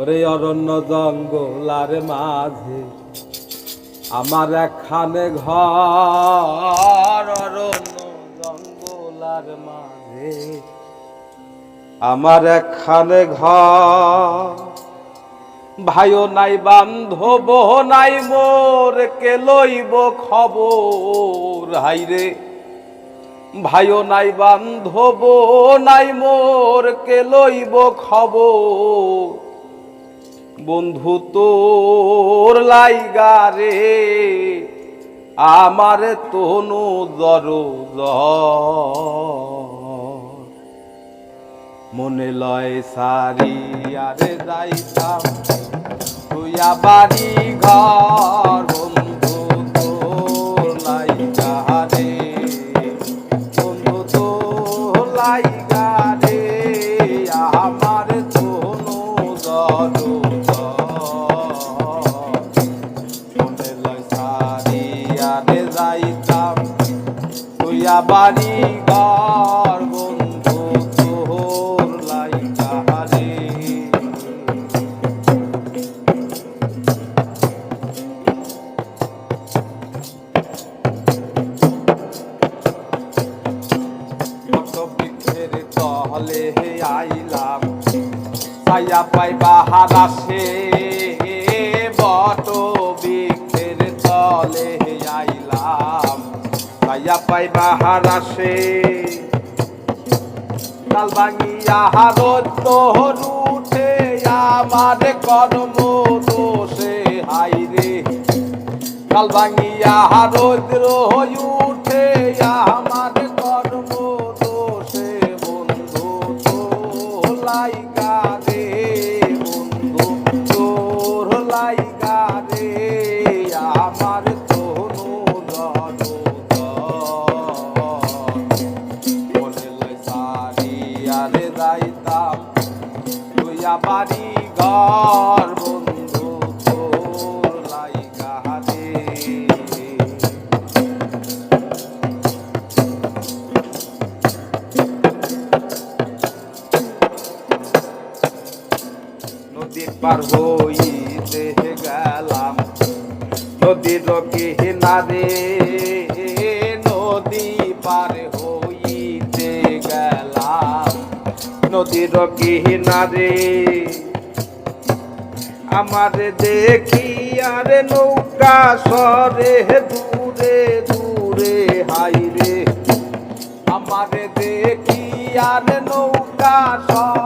ওরে অরণ্য জঙ্গলার মাঝে, আমার একখানে ঘর অরণ্য জঙ্গলার মাঝে, আমার একখানে ঘর। ভাইও নাই বান্ধব নাই, মোর কে লইব খবর? হাইরে, ভাইও নাই বান্ধব নাই, মোর কে লইব খবর? বন্ধু তোর লাইগারে আমার তনু দর মনে লয় সারি আরে যাইতাম তুই বাড়ি ঘর ছায়া পাইবা হারাসে বট বৃক্ষের তলে আইলাম। ছায়া পাইবা হারাসে কাল ভাঙিয়া হারত তোর উঠে, আমার কর্ম দোষে হাইরে কাল ভাঙিয়া রৌদ্র হয়ে উঠে আমার বাড়ি ঘর বন্ধু তোর লাইগা রে নদীর পার হইতে গেলাম। নদীর কিনারে নদী পার হইতে গেলাম। নদীর কিনারে আমার দেখি আর নৌকা সরে দূরে দূরে হাইরে। আমার দেখি আর নৌকা সরে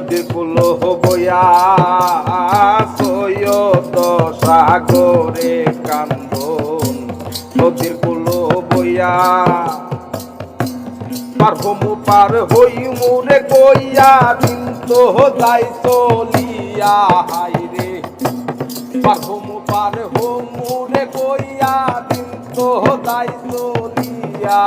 নদী কুল হবয়া সৈয়দ সাগরে কান্দন। নদীর কুল বইয়া পার হমু পার হই মুরে কইয়া দিন তো যাই চলিয়া হাইরে পার হমু পার হমু রে কইয়া দিন তো যাই চলিয়া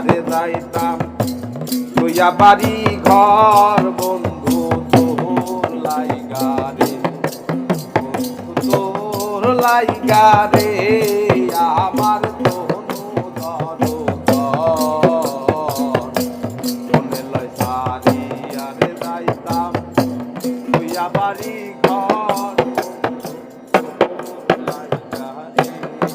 বাজারে যাইতাম। লইয়া বাড়ি ঘর বন্ধু তোর লাইগারে বন্ধু তোর লাইগারে আমার বাড়ি